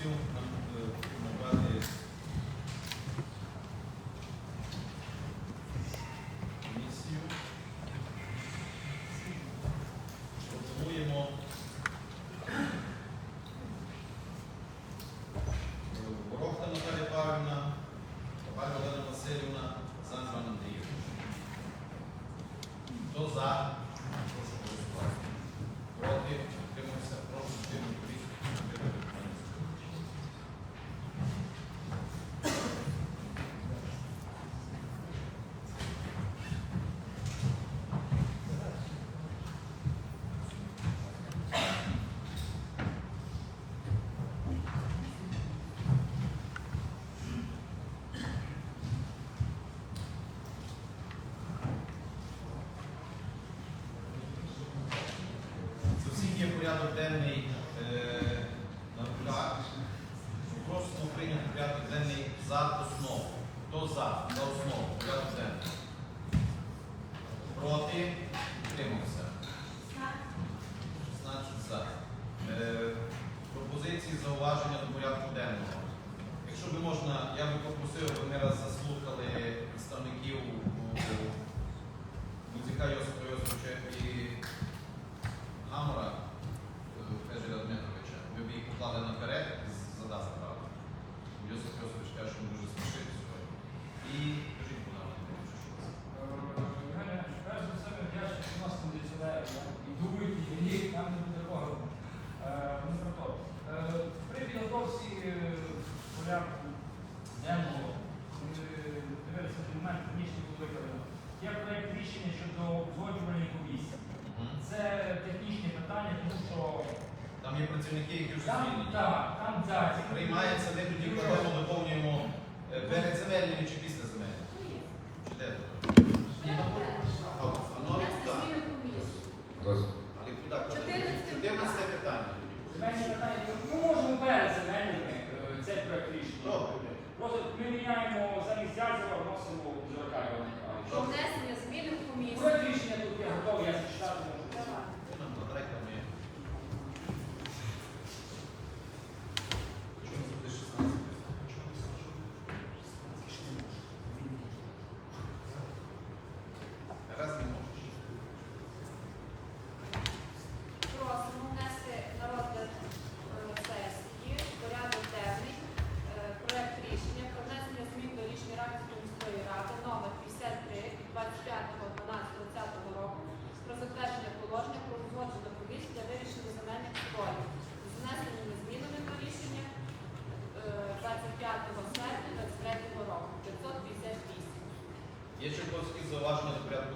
Brasil né? Хто за? За основу. Проти. питання, тому що Там є працівники, які вже звільнені. так, там зараз. Приймається, ми тоді проблему доповнюємо е, перед земельними чи після земельними. Чи де? Земельні ми можемо перед земельними е, Просто ми замість зязера, вносимо журка його. Про внесення змін у комісію.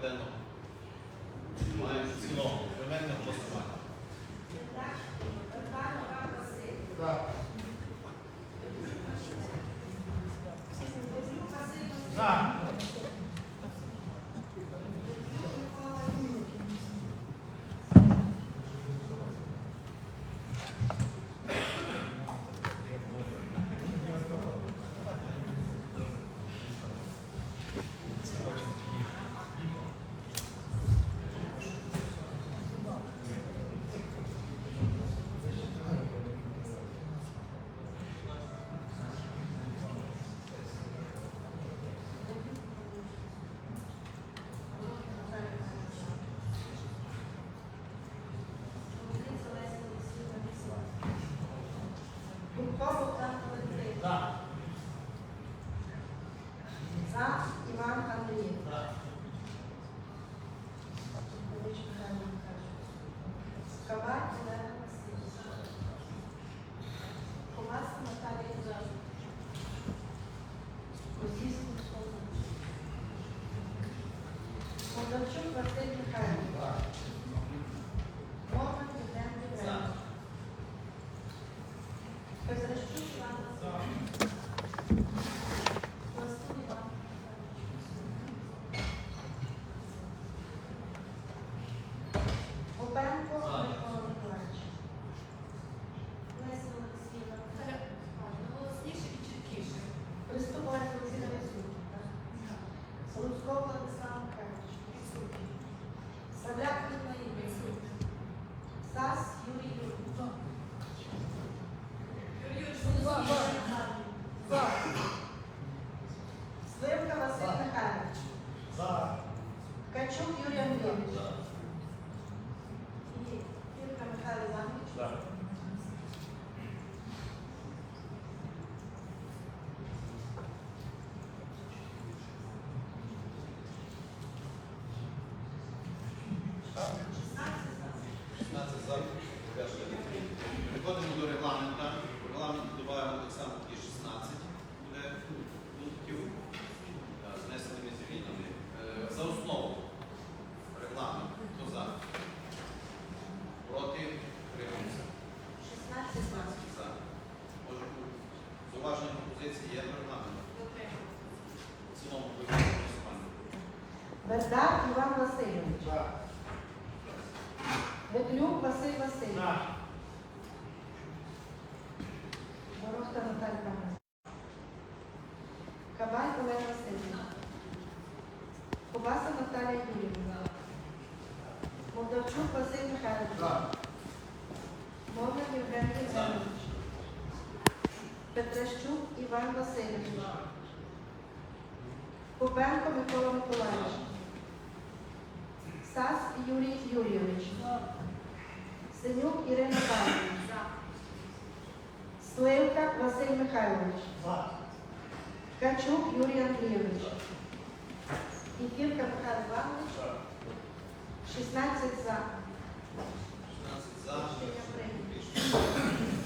d'un. Підходимо до регламента. Регламент додаємо так само ті 16 буде пунктів, е, знесеними змінами. Е, за основу регламент. Хто за? Проти Тримаємося. 16 За. Може бути. Зауваження пропозиції є до регламент. В цілому голосування. Берда Іван Васильович. Петлюк Василь Васильович. Ворохта Наталія Павлівна. Кабай Олег Васильович. Кубаса Наталія Юрівна. Молдавчук Василь Михайлович. Мовник Євген Євгенович. Петращук Іван Васильович. Кубенко Микола Миколаївич. Сас Юрій Юрійович. Синюк Ірина Павлівна. Сливка Василь Михайлович. За. Юрий Юрій Андрійович. Ефірка Михайло Іванович. 16 за. 16 за.